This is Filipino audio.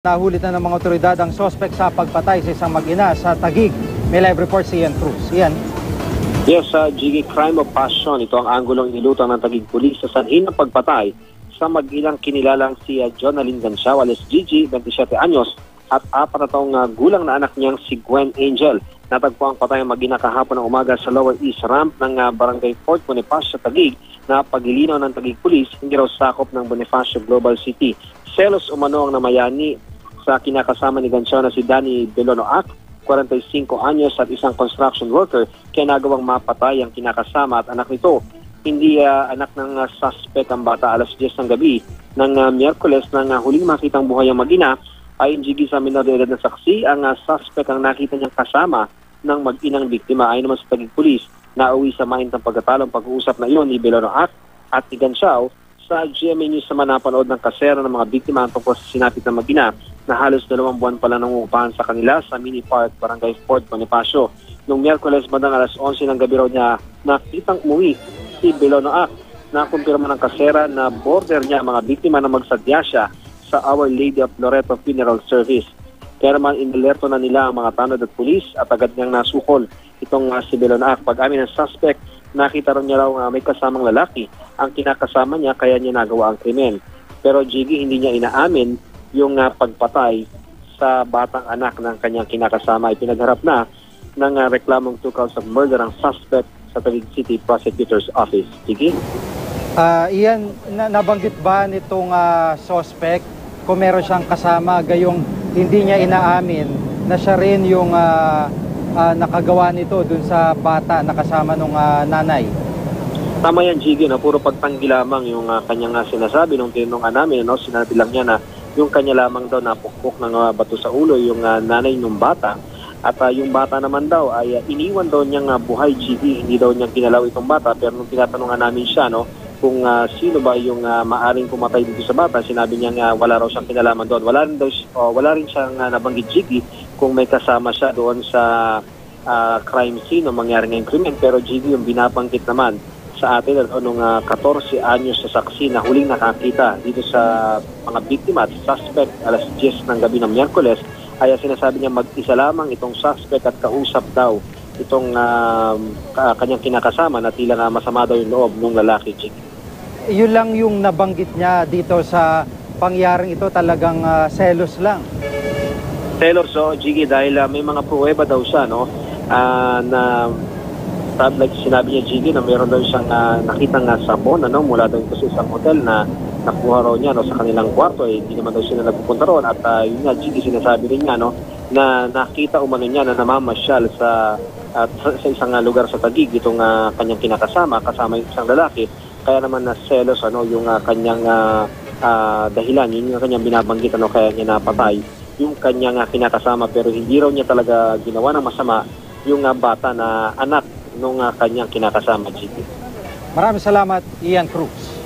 Nahulit na ng mga otoridad ang sospek sa pagpatay sa isang mag-ina sa Tagig. May live report si Ian Cruz. Ian. Yes, sa Jiggy Crime of Passion, ito ang anggulong inilutang ng Tagig Police sa sanhin ng pagpatay sa mag-ilang kinilalang si uh, John Alin Ganshaw, alias Gigi, 27 anyos, at apat na taong uh, gulang na anak niyang si Gwen Angel. Natagpo ang patay ang mag-ina kahapon ng umaga sa Lower East Ramp ng uh, Barangay Fort Bonifacio Tagig na pagilinaw ng Tagig Police hindi raw sakop ng Bonifacio Global City. Selos umano ang namayani sa kinakasama ni Ganshaw na si Danny Belonoac, 45 anyos at isang construction worker, kaya nagawang mapatay ang kinakasama at anak nito. Hindi uh, anak ng uh, suspect ang bata alas 10 ng gabi ng uh, Miyerkules nang uh, huling makitang buhay ang magina ayon gigi sa minor de edad na saksi, ang uh, suspect ang nakita niyang kasama ng mag-inang biktima ayon naman sa Taguig Police na uwi sa mahintang pagkatalong pag-uusap na iyon ni Belonoac at ni Ganshaw sa GMA News naman napanood ng kasera ng mga biktima tungkol sa sinapit ng magina na halos dalawang buwan pala nangungupahan sa kanila sa mini park Barangay Fort Bonifacio. Noong Miyerkules bandang alas 11 ng gabi raw niya nakitang umuwi si Belonoac na kumpirma ng kasera na border niya mga biktima na magsadya siya sa Our Lady of Loreto Funeral Service. Kaya naman inilerto na nila ang mga tanod at pulis at agad niyang nasukol itong uh, si Belonac. Pag-amin ng suspect, nakita rin niya raw uh, may kasamang lalaki ang kinakasama niya kaya niya nagawa ang krimen. Pero Jiggy hindi niya inaamin yung uh, pagpatay sa batang anak ng kanyang kinakasama. Ipinagharap na ng uh, reklamong two counts of murder ang suspect sa Taguig City Prosecutor's Office. Jiggy? Uh, Ian, na- nabanggit ba nitong uh, suspect kung meron siyang kasama gayong hindi niya inaamin na siya rin yung uh, uh, nakagawa nito dun sa bata na kasama nung uh, nanay? Tama yan, Jiggy, na puro pagtanggi lamang yung uh, kanyang uh, sinasabi nung tinanong namin, no? sinabi lang niya na yung kanya lamang daw napukpok ng uh, bato sa ulo yung uh, nanay ng bata. At uh, yung bata naman daw ay uh, iniwan daw niyang uh, buhay, Jiggy, hindi daw niyang kinalaw itong bata. Pero nung tinatanungan namin siya, no, kung uh, sino ba yung uh, maaring pumatay dito sa bata, sinabi niya nga wala raw siyang kinalaman doon. Wala rin, daw, uh, wala rin siyang uh, nabanggit, Jiggy, kung may kasama siya doon sa uh, crime scene o mangyari ngayong krimen. Pero Jiggy, yung binabanggit naman, sa atin ano, nung uh, 14 anyos sa saksi na huling nakakita dito sa mga biktima at suspect alas 10 ng gabi ng Miyerkules ay sinasabi niya mag-isa lamang itong suspect at kausap daw itong uh, kanyang kinakasama na tila nga masama daw yung loob ng lalaki, Chick. Yun lang yung nabanggit niya dito sa pangyaring ito talagang uh, selos lang. Selos, so, Jiggy, dahil uh, may mga pruweba daw siya, no, uh, na like sinabi niya Jiggy na meron daw siyang uh, nakitang uh, sabon ano, mula daw sa isang hotel na nakuha raw niya no, sa kanilang kwarto. Eh, hindi naman daw sila nagpupunta roon. At uh, yun nga, Jiggy sinasabi rin niya no, na nakita umano niya na namamasyal sa, at sa, sa isang lugar sa Tagig itong uh, kanyang kinakasama, kasama yung isang lalaki. Kaya naman na selos ano, yung uh, kanyang uh, uh, dahilan, yun yung kanyang binabanggit ano, kaya niya napatay yung kanyang uh, kinakasama pero hindi raw niya talaga ginawa ng masama yung uh, bata na anak nung uh, kanyang kinakasama, GP. Maraming salamat, Ian Cruz.